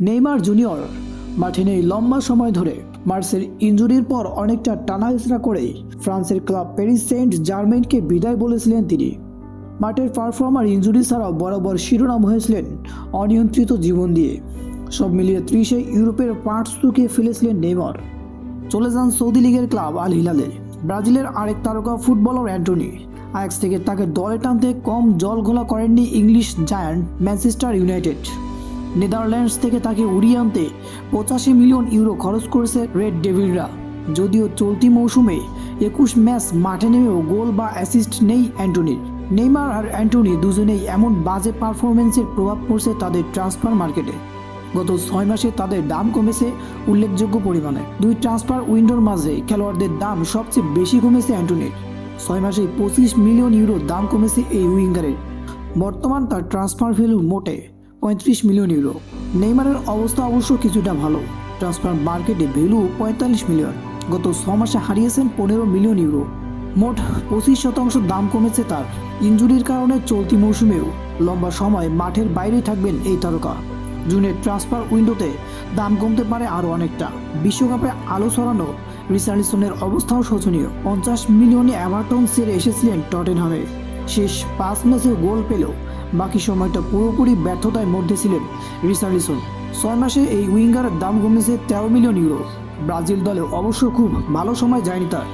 Neymar junior. নেই লম্বা সময় ধরে মার্সের ইঞ্জুরির পর অনেকটা টানাহেচড়া করেই ফ্রান্সের ক্লাব প্যারিস সেন্ট জার্মেনকে বিদায় বলেছিলেন তিনি। মাঠের পারফর্মার ইঞ্জুরি ছাড়াও বরাবর শিরোনাম হয়েছিলেন অনিয়ন্ত্রিত জীবন দিয়ে। সব মিলিয়ে ত্রিশে ইউরোপের পার্টস লুকিয়ে ফেলেছিলেন নেইমার। চলে যান সৌদি লীগের ক্লাব আল হিলালে। ব্রাজিলের আরেক তারকা ফুটবলার অ্যান্টনি। আয়াক্স থেকে তাকে দলে টানতে কম জল ঘোলা করেননি English giant Manchester United. Netherlands থেকে তাকে উড়িয়ে আনতে পঁচাশি মিলিয়ন ইউরো খরচ করেছে রেড ডেভিলরা। যদিও চলতি মৌসুমে একুশ ম্যাচ মাঠে নেমেও গোল বা অ্যাসিস্ট নেই অ্যান্টনির। নেইমার আর অ্যান্টনি দুজনেই এমন বাজে পারফরমেন্সের প্রভাব পড়ছে তাদের ট্রান্সফার মার্কেটে। গত ছয় মাসে তাদের দাম কমেছে উল্লেখযোগ্য পরিমাণে। দুই ট্রান্সফার উইন্ডোর মাঝে খেলোয়াড়দের দাম সবচেয়ে বেশি কমেছে অ্যান্টনির। ছয় মাসে পঁচিশ মিলিয়ন ইউরো দাম কমেছে এই উইঙ্গারের। বর্তমান তার ট্রান্সফার ভ্যালু মোটে পঁয়ত্রিশ মিলিয়ন ইউরো। নেইমারের অবস্থা অবশ্য কিছুটা ভালো। ট্রান্সফার মার্কেটে ভ্যালু পঁয়তাল্লিশ মিলিয়ন। গত ছ মাসে হারিয়েছেন পনেরো মিলিয়ন ইউরো। মোট পঁচিশ শতাংশ দাম কমেছে তার। ইঞ্জুরির কারণে চলতি মৌসুমেও লম্বা সময় মাঠের বাইরেই থাকবেন এই তারকা। জুনের ট্রান্সফার উইন্ডোতে দাম কমতে পারে আরও অনেকটা। বিশ্বকাপে আলো ছড়ানো রিসার্লিসনের অবস্থাও শোচনীয়। পঞ্চাশ মিলিয়নে অ্যাভারটন সেরে এসেছিলেন টটেনহামে। শেষ পাঁচ ম্যাচে গোল পেলেও বাকি সময়টা পুরোপুরি ব্যর্থতায় মধ্যে ছিলেন রিসার্লিসন ছয় মাসে এই উইঙ্গারের দাম কমেছে তেরো মিলিয়ন ইউরো। ব্রাজিল দলে অবশ্য খুব ভালো সময় যায়নি তার।